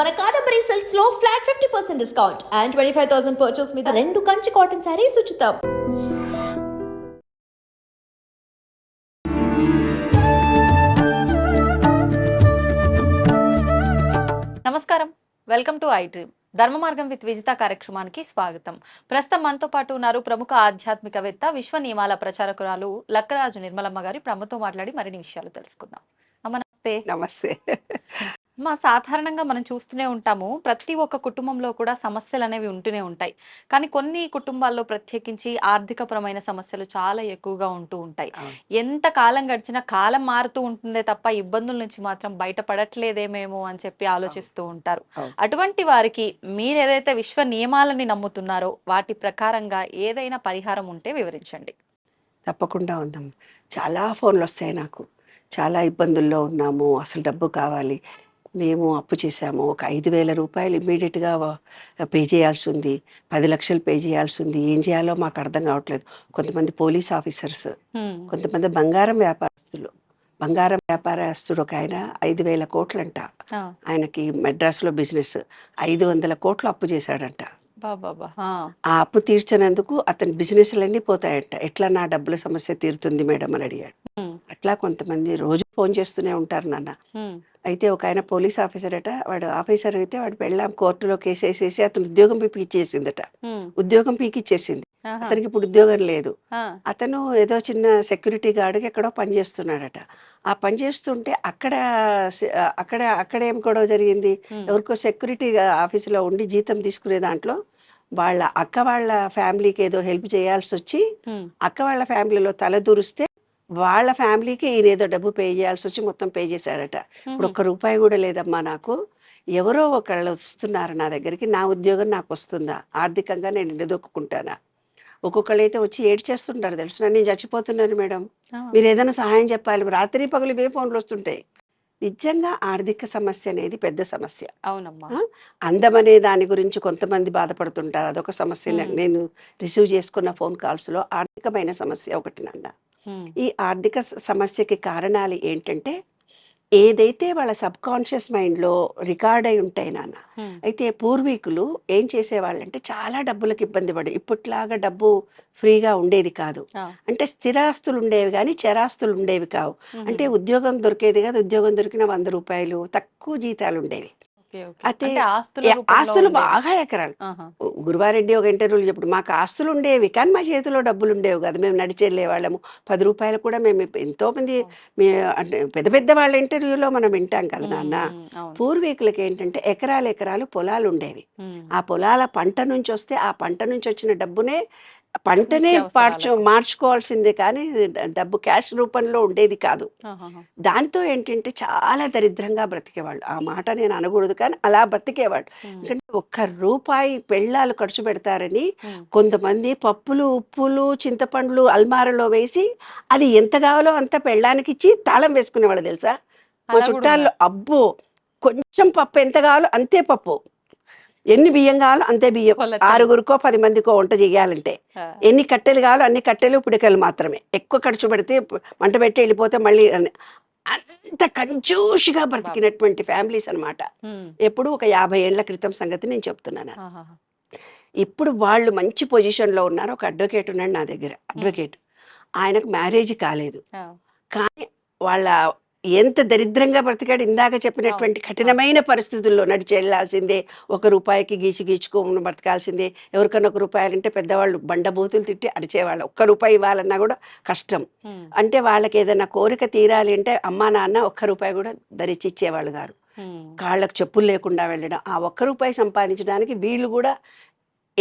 మన Kadambari సిల్క్స్లో flat fifty percent discount and twenty five thousand purchase మీద రెండు కంచి కాటన్ శారీస్ ఉచితం. నమస్కారం. Welcome to I dream Dharma Margam with Vijitha కార్యక్రమానికి స్వాగతం. ప్రస్తుతం మనతో పాటు ఉన్నారు ప్రముఖ ఆధ్యాత్మికవేత్త విశ్వ నియమాల ప్రచారకురాలు లక్కరాజు నిర్మలమ్మ గారి. ప్రమ్మతో మాట్లాడి మరిన్ని విషయాలు తెలుసుకుందాం. అమ్మ నమస్తే. నమస్తే. మా సాధారణంగా మనం చూస్తూనే ఉంటాము ప్రతి ఒక్క కుటుంబంలో కూడా సమస్యలు అనేవి ఉంటూనే ఉంటాయి. కానీ కొన్ని కుటుంబాల్లో ప్రత్యేకించి ఆర్థికపరమైన సమస్యలు చాలా ఎక్కువగా ఉంటూ ఉంటాయి. ఎంత కాలం గడిచినా కాలం మారుతూ ఉంటుందే తప్ప ఇబ్బందుల నుంచి మాత్రం బయటపడట్లేదేమేమో అని చెప్పి ఆలోచిస్తూ ఉంటారు. అటువంటి వారికి మీరు ఏదైతే విశ్వ నియమాలని నమ్ముతున్నారో వాటి ప్రకారంగా ఏదైనా పరిహారం ఉంటే వివరించండి. తప్పకుండా ఉందాం చాలా ఫోన్లు వస్తాయి నాకు. చాలా ఇబ్బందుల్లో ఉన్నాము. అసలు డబ్బు కావాలి. మేము అప్పు చేసాము ఒక ఐదు వేల రూపాయలు ఇమ్మీడియట్గా పే చేయాల్సి ఉంది. పది లక్షలు పే చేయాల్సి ఉంది. ఏం చేయాలో మాకు అర్థం కావట్లేదు. కొంతమంది పోలీస్ ఆఫీసర్స్. కొంతమంది బంగారం వ్యాపారస్తులు. బంగారం వ్యాపారస్తుడు ఒక ఆయన ఐదు వేల కోట్లంట. ఆయనకి మెడ్రాస్లో బిజినెస్. ఐదు వందల కోట్లు అప్పు చేశాడంట. ఆ, అప్పు తీర్చినందుకు అతని బిజినెస్లన్నీ పోతాయట. ఎట్లా నా డబ్బుల సమస్య తీరుతుంది మేడం అని అడిగాడు. అట్లా కొంతమంది రోజు ఫోన్ చేస్తూనే ఉంటారు నాన్న. అయితే ఒక ఆయన పోలీస్ ఆఫీసర్ అట వాడు ఆఫీసర్ అయితే వాడు వెళ్ళాం కోర్టులో కేసు వేసేసి అతను ఉద్యోగం పీకిచ్చేసిందట. ఉద్యోగం పీకిచ్చేసింది. అతనికి ఇప్పుడు ఉద్యోగం లేదు. అతను ఏదో చిన్న సెక్యూరిటీ గార్డ్కి ఎక్కడో పనిచేస్తున్నాడట ఆ పని చేస్తుంటే అక్కడ అక్కడ అక్కడ ఏం గొడవ జరిగింది. ఎవరికో సెక్యూరిటీ ఆఫీసులో ఉండి జీతం తీసుకునే దాంట్లో వాళ్ళ అక్క వాళ్ళ ఫ్యామిలీకి ఏదో హెల్ప్ చేయాల్సి వచ్చి. అక్క వాళ్ళ ఫ్యామిలీలో తల దూరిస్తే వాళ్ళ ఫ్యామిలీకి ఈయన ఏదో డబ్బు పే చేయాల్సి వచ్చి మొత్తం పే చేశాడట. ఇప్పుడు ఒక్క రూపాయి కూడా లేదమ్మా నాకు. ఎవరో ఒకళ్ళు వస్తున్నారు నా దగ్గరికి నా ఉద్యోగం నాకు వస్తుందా ఆర్థికంగా నేను నిలదొక్కుంటానా ఒక్కొక్కళ్ళు అయితే వచ్చి ఏడ్ చేస్తుంటారు తెలుసు నేను చచ్చిపోతున్నాను మేడం. మీరు ఏదైనా సహాయం చెప్పాలి. రాత్రి పగలు ఇవే ఫోన్లు వస్తుంటాయి. నిజంగా ఆర్థిక సమస్య అనేది పెద్ద సమస్య. అవునమ్మా. అనే దాని గురించి కొంతమంది బాధపడుతుంటారు. అదొక సమస్య. నేను రిసీవ్ చేసుకున్న ఫోన్ కాల్స్లో ఆర్థికమైన సమస్య ఒకటి నాన్న హ్మ్. ఈ ఆర్థిక సమస్యకి కారణాలు ఏంటంటే ఏదైతే వాళ్ళ సబ్ కాన్షియస్ మైండ్లో రికార్డ్ అయి ఉంటాయి నాన్న. అయితే పూర్వీకులు ఏం చేసేవాళ్ళంటే చాలా డబ్బులకు ఇబ్బంది పడి ఇప్పట్లాగా డబ్బు ఫ్రీగా ఉండేది కాదు. అంటే స్థిరాస్తులు ఉండేవి కానీ చరాస్తులు ఉండేవి కావు. అంటే ఉద్యోగం దొరికేది కాదు ఉద్యోగం దొరికిన వంద రూపాయలు తక్కువ జీతాలు ఉండేవి. అయితే అంటే ఆస్తుల. బాగా ఎకరాలు. గురువారెడ్డి ఒక ఇంటర్వ్యూలో చెప్పడు మాకు ఆస్తులు ఉండేవి కానీ మా చేతిలో డబ్బులు ఉండేవి కదా మేము నడిచి వెళ్ళేవాళ్ళము పది రూపాయలు కూడా మేము ఎంతో మంది అంటే పెద్ద పెద్ద వాళ్ళ ఇంటర్వ్యూలో మనం వింటాం కదా. నాన్న. పూర్వీకులకి ఏంటంటే ఎకరాలు ఎకరాలు పొలాలు ఉండేవి. ఆ పొలాల పంట నుంచి వస్తే ఆ పంట నుంచి వచ్చిన డబ్బునే పంటనే. మార్చు మార్చుకోవాల్సిందే కానీ డబ్బు క్యాష్ రూపంలో ఉండేది కాదు. దాంతో ఏంటంటే చాలా దరిద్రంగా బ్రతికేవాళ్ళు ఆ మాట నేను అనకూడదు కానీ అలా బ్రతికేవాళ్ళు హ్మ్. ఎందుకంటే ఒక్క రూపాయి పెళ్ళాలు ఖర్చు పెడతారని. కొంతమంది పప్పులు ఉప్పులు చింతపండ్లు అల్మారలో వేసి అది ఎంత కావాలో అంత పెళ్ళానికి ఇచ్చి తాళం వేసుకునేవాళ్ళు తెలుసా మా చుట్టాల్లో అబ్బో కొంచెం పప్పు ఎంత కావాలో అంతే పప్పు ఎన్ని బియ్యం కావాలో అంతే బియ్యం. ఆరుగురికో పది మందికో వంట చేయాలంటే. ఎన్ని కట్టెలు కావాలో అన్ని కట్టెలు పిడకలు మాత్రమే ఎక్కువ ఖర్చు పెడితే మంట పెట్టి వెళ్ళిపోతే మళ్ళీ అంత కంజూషిగా బ్రతికినటువంటి ఫ్యామిలీస్ అన్నమాట హ్మ్. ఎప్పుడు ఒక యాభై ఏళ్ళ క్రితం సంగతి నేను చెప్తున్నాను. ఇప్పుడు వాళ్ళు మంచి పొజిషన్లో ఉన్నారు ఒక అడ్వకేట్ ఉన్నాడు నా దగ్గర అడ్వకేట్ ఆయనకు మ్యారేజ్ కాలేదు. కానీ వాళ్ళ ఎంత దరిద్రంగా బ్రతికాడు ఇందాక చెప్పినటువంటి కఠినమైన పరిస్థితుల్లో నడిచి వెళ్ళాల్సిందే ఒక రూపాయికి గీచి గీచుకోమని బ్రతకాల్సిందే. ఎవరికన్నా ఒక రూపాయలు అంటే పెద్దవాళ్ళు బండబూతులు తిట్టి అరిచేవాళ్ళు. ఒక్క రూపాయి ఇవ్వాలన్నా కూడా కష్టం. అంటే వాళ్ళకి ఏదైనా కోరిక తీరాలి అంటే అమ్మా నాన్న ఒక్క రూపాయి కూడా ధరించి ఇచ్చేవాళ్ళు గారు. కాళ్ళకు చెప్పులు లేకుండా వెళ్ళడం. ఆ ఒక్క రూపాయి సంపాదించడానికి వీళ్ళు కూడా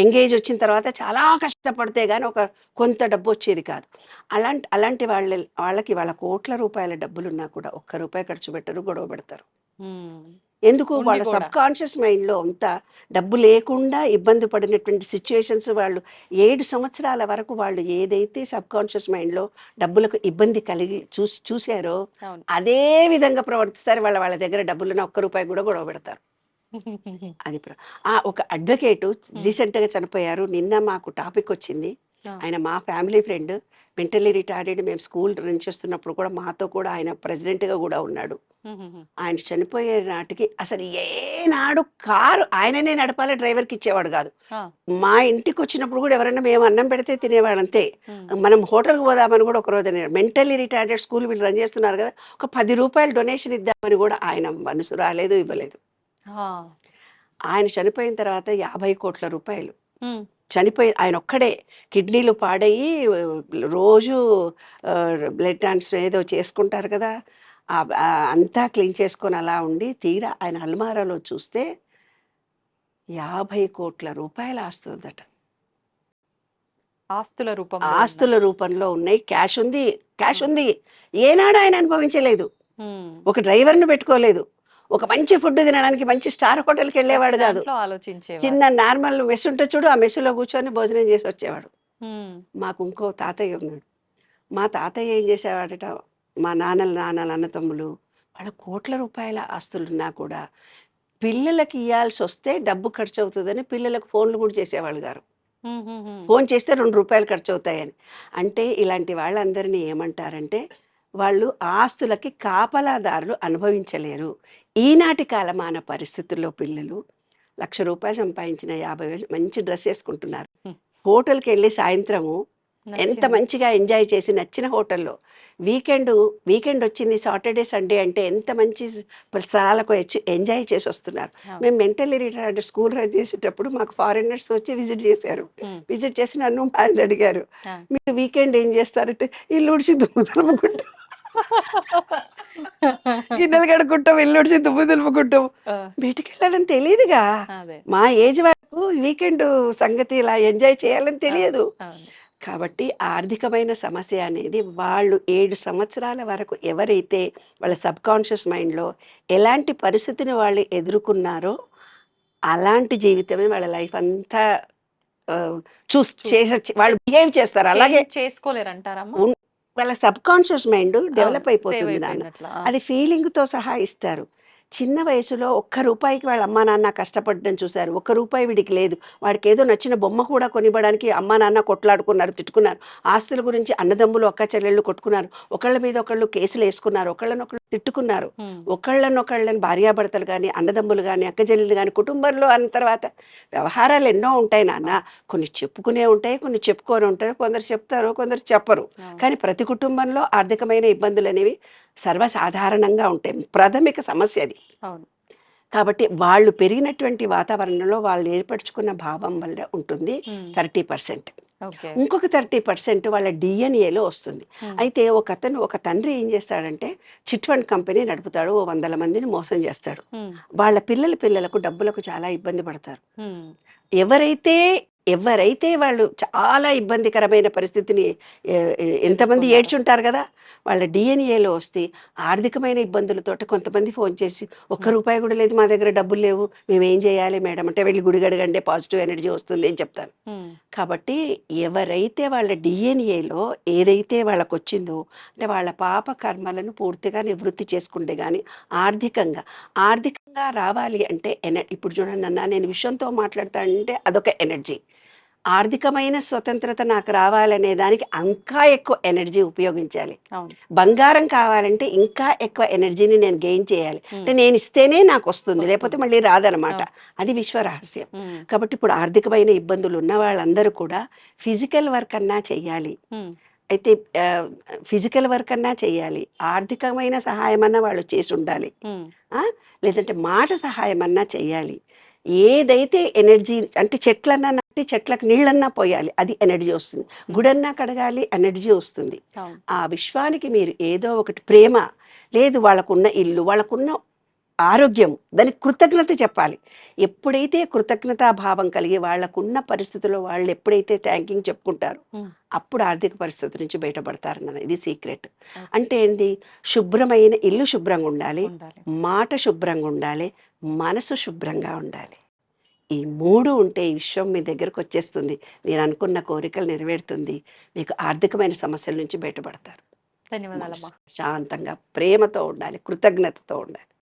ఎంగేజ్ వచ్చిన తర్వాత చాలా కష్టపడితే కానీ ఒక కొంత డబ్బు వచ్చేది కాదు అలాంటి అలాంటి వాళ్ళ వాళ్ళకి వాళ్ళ కోట్ల రూపాయల డబ్బులున్నా కూడా ఒక్క రూపాయి ఖర్చు పెట్టరు గొడవ పెడతారు. ఎందుకు వాళ్ళ. సబ్ కాన్షియస్ మైండ్లో అంతా డబ్బు లేకుండా ఇబ్బంది పడినటువంటి సిచ్యుయేషన్స్ వాళ్ళు ఏడు సంవత్సరాల వరకు వాళ్ళు ఏదైతే సబ్ కాన్షియస్ మైండ్లో డబ్బులకు ఇబ్బంది కలిగి చూసి చూశారో. అదే విధంగా ప్రవర్తిస్తారు వాళ్ళ వాళ్ళ దగ్గర డబ్బులున్న ఒక్క రూపాయి కూడా గొడవ పెడతారు అది ఆ ఒక అడ్వకేటు రీసెంట్గా చనిపోయారు. నిన్న మాకు టాపిక్ వచ్చింది. ఆయన మా ఫ్యామిలీ ఫ్రెండ్ మెంటల్లీ రిటార్డెడ్. మేము స్కూల్ రన్ చేస్తున్నప్పుడు కూడా మాతో కూడా ఆయన ప్రెసిడెంట్గా కూడా ఉన్నాడు. ఆయన చనిపోయే నాటికి అసలు ఏనాడు కారు ఆయననే నడపాలి డ్రైవర్కి ఇచ్చేవాడు కాదు. మా ఇంటికి వచ్చినప్పుడు కూడా ఎవరైనా మేము అన్నం పెడితే తినేవాడు అంతే మనం హోటల్కి పోదామని కూడా ఒక రోజు మెంటల్లీ రిటార్డెడ్ స్కూల్ వీళ్ళు రన్ చేస్తున్నారు కదా ఒక పది రూపాయలు డొనేషన్ ఇద్దామని కూడా ఆయన మనసు రాలేదు ఇవ్వలేదు. ఆయన చనిపోయిన తర్వాత యాభై కోట్ల రూపాయలు. చనిపోయి ఆయన ఒక్కడే కిడ్నీలు పాడయ్యి రోజు బ్లడ్ ట్రాన్స్ఫర్ ఏదో చేసుకుంటారు కదా అంతా క్లీన్ చేసుకొని అలా ఉండి తీరా ఆయన అల్మారాలో చూస్తే యాభై కోట్ల రూపాయలు ఆస్తుందట ఆస్తుల రూపం ఆస్తుల రూపంలో ఉన్నాయి. క్యాష్ ఉంది. క్యాష్ ఉంది. ఏనాడు ఆయన అనుభవించలేదు. ఒక డ్రైవర్ను పెట్టుకోలేదు. ఒక మంచి ఫుడ్ తినడానికి మంచి స్టార్ హోటల్కి వెళ్ళేవాడు కాదు. ఆలోచించే చిన్న నార్మల్ మెస్ ఉంటే చూడు ఆ మెస్సులో కూర్చొని భోజనం చేసి వచ్చేవాడు. మాకు ఇంకో తాతయ్య ఉన్నాడు. మా తాతయ్య ఏం చేసేవాడట మా నాన్నల నాన్నల అన్నతమ్ములు వాళ్ళ కోట్ల రూపాయల ఆస్తులున్నా కూడా పిల్లలకి ఇవ్వాల్సి వస్తే డబ్బు ఖర్చు అవుతుందని పిల్లలకు ఫోన్లు కూడా చేసేవాళ్ళు గారు. ఫోన్ చేస్తే రెండు రూపాయలు ఖర్చు అవుతాయని అంటే ఇలాంటి వాళ్ళందరినీ ఏమంటారంటే వాళ్ళు ఆస్తులకి కాపలాదారులు అనుభవించలేరు. ఈనాటి కాలమాన పరిస్థితుల్లో పిల్లలు లక్ష రూపాయలు సంపాదించిన యాభై వేలు మంచి డ్రెస్ వేసుకుంటున్నారు. హోటల్కి వెళ్ళి సాయంత్రము ఎంత మంచిగా ఎంజాయ్ చేసి నచ్చిన హోటల్లో వీకెండ్ వీకెండ్ వచ్చింది సాటర్డే సండే అంటే ఎంత మంచి స్థలాలకు వచ్చి ఎంజాయ్ చేసి వస్తున్నారు. మేము మెంటల్లీ రిటైర్డ్ స్కూల్ రన్ చేసేటప్పుడు మాకు ఫారినర్స్ వచ్చి విజిట్ చేశారు. విజిట్ చేసి నన్ను ఆయన అడిగారు. మీరు వీకెండ్ ఏం చేస్తారంటే ఇల్లు ఉడిచి దుమ్ము దులుపుకుంటాం గిన్నెలు కడుక్కుంటాం ఇల్లు ఉడిచి దుమ్ము దులుపుకుంటాం. బయటికి వెళ్ళాలని తెలియదుగా. మా ఏజ్ వాళ్ళకు వీకెండ్ సంగతి ఇలా ఎంజాయ్ చేయాలని తెలియదు. కాబట్టి ఆర్థికమైన సమస్య అనేది వాళ్ళు ఏడు సంవత్సరాల వరకు ఎవరైతే వాళ్ళ సబ్ కాన్షియస్ మైండ్లో ఎలాంటి పరిస్థితిని వాళ్ళు ఎదుర్కొన్నారో అలాంటి జీవితమే వాళ్ళ లైఫ్ అంతా చూస్ చేసే వాళ్ళు బిహేవ్ చేస్తారు. అలాగే చేసుకోలేరంటారమ్మా ఉన్- వాళ్ళ సబ్ కాన్షియస్ మైండ్ డెవలప్ అయిపోతుంది నాన్న. అది ఫీలింగ్తో సహా ఇస్తారు చిన్న వయసులో ఒక్క రూపాయికి వాళ్ళ అమ్మా నాన్న కష్టపడడం చూశారు. ఒక్క రూపాయి వీడికి లేదు. వాడికి ఏదో నచ్చిన బొమ్మ కూడా కొనివ్వడానికి అమ్మా నాన్న కొట్లాడుకున్నారు తిట్టుకున్నారు. ఆస్తుల గురించి అన్నదమ్ములు అక్క చెల్లెళ్ళు కొట్టుకున్నారు. ఒకళ్ళ మీద ఒకళ్ళు కేసులు వేసుకున్నారు. ఒకళ్ళనొకళ్ళు తిట్టుకున్నారు. ఒకళ్ళనొకళ్ళని భార్యాభర్తలు కానీ అన్నదమ్ములు కానీ అక్క చెల్లెలు కానీ కుటుంబంలో అన్న తర్వాత వ్యవహారాలు ఎన్నో ఉంటాయి నాన్న. కొన్ని చెప్పుకునే ఉంటాయి కొన్ని చెప్పుకొని ఉంటాయి. కొందరు చెప్తారు కొందరు చెప్పరు. కానీ ప్రతి కుటుంబంలో ఆర్థికమైన ఇబ్బందులు అనేవి సర్వసాధారణంగా ఉంటాయి ప్రాథమిక సమస్య అది అవును కాబట్టి వాళ్ళు పెరిగినటువంటి వాతావరణంలో వాళ్ళు ఏర్పరచుకున్న భావం వల్ల ఉంటుంది. థర్టీ పర్సెంట్ ఇంకొక థర్టీ పర్సెంట్ వాళ్ళ డిఎన్ఏలో వస్తుంది. అయితే ఒక అతను ఒక తండ్రి ఏం చేస్తాడంటే చిట్ ఫండ్ కంపెనీ నడుపుతాడు ఓ వందల మందిని మోసం చేస్తాడు. వాళ్ళ పిల్లల పిల్లలకు డబ్బులకు చాలా ఇబ్బంది పడతారు. ఎవరైతే ఎవరైతే వాళ్ళు చాలా ఇబ్బందికరమైన పరిస్థితిని ఎంతమంది. ఏడ్చుంటారు కదా వాళ్ళ డిఎన్ఏలో వస్తే ఆర్థికమైన ఇబ్బందులతోటి కొంతమంది ఫోన్ చేసి ఒక్క రూపాయి కూడా లేదు మా దగ్గర డబ్బులు లేవు మేము ఏం చేయాలి మేడం అంటే వెళ్ళి గుడి గడగండి పాజిటివ్ ఎనర్జీ వస్తుంది అని చెప్తాను. కాబట్టి ఎవరైతే వాళ్ళ డిఎన్ఏలో ఏదైతే వాళ్ళకు వచ్చిందో అంటే వాళ్ళ పాప కర్మలను పూర్తిగా నివృత్తి చేసుకుంటే కానీ ఆర్థికంగా ఆర్థికంగా రావాలి అంటే ఎన ఇప్పుడు చూడండి అన్న నేను విషయంతో మాట్లాడతానంటే అదొక ఎనర్జీ ఆర్థికమైన స్వతంత్రత నాకు రావాలనే దానికి ఇంకా ఎక్కువ ఎనర్జీ ఉపయోగించాలి బంగారం కావాలంటే ఇంకా ఎక్కువ ఎనర్జీని నేను గెయిన్ చేయాలి. అంటే నేను ఇస్తేనే నాకు వస్తుంది లేకపోతే. మళ్ళీ రాదనమాట అది విశ్వ రహస్యం. కాబట్టి ఇప్పుడు ఆర్థికమైన ఇబ్బందులు ఉన్న వాళ్ళందరూ కూడా ఫిజికల్ వర్క్ అన్నా చెయ్యాలి. అయితే ఫిజికల్ వర్క్ అన్నా చెయ్యాలి. ఆర్థికమైన సహాయం అన్నా వాళ్ళు చేసి ఉండాలి. లేదంటే మాట సహాయం అన్నా చెయ్యాలి. ఏదైతే ఎనర్జీ అంటే చెట్లన్నా నాటి చెట్లకు నీళ్ళన్నా పోయాలి అది ఎనర్జీ వస్తుంది. గుడన్నా కడగాలి ఎనర్జీ వస్తుంది. ఆ విశ్వానికి మీరు ఏదో ఒకటి ప్రేమ లేదు వాళ్ళకున్న ఇల్లు వాళ్ళకున్న ఆరోగ్యం దానికి కృతజ్ఞత చెప్పాలి. ఎప్పుడైతే కృతజ్ఞతా భావం కలిగి వాళ్ళకున్న పరిస్థితుల్లో వాళ్ళు ఎప్పుడైతే థ్యాంకింగ్ చెప్పుకుంటారో. అప్పుడు ఆర్థిక పరిస్థితి నుంచి బయటపడతారన్నది ఇది సీక్రెట్. అంటే ఏంది? శుభ్రమైన ఇల్లు శుభ్రంగా ఉండాలి మాట శుభ్రంగా ఉండాలి మనసు శుభ్రంగా ఉండాలి. ఈ మూడు ఉంటే ఈ విశ్వం మీ దగ్గరకు వచ్చేస్తుంది. మీరు అనుకున్న కోరికలు నెరవేరుతుంది. మీకు ఆర్థికమైన సమస్యల నుంచి బయటపడతారు. ధన్యవాదాలమ్మా. శాంతంగా ప్రేమతో ఉండాలి కృతజ్ఞతతో ఉండాలి.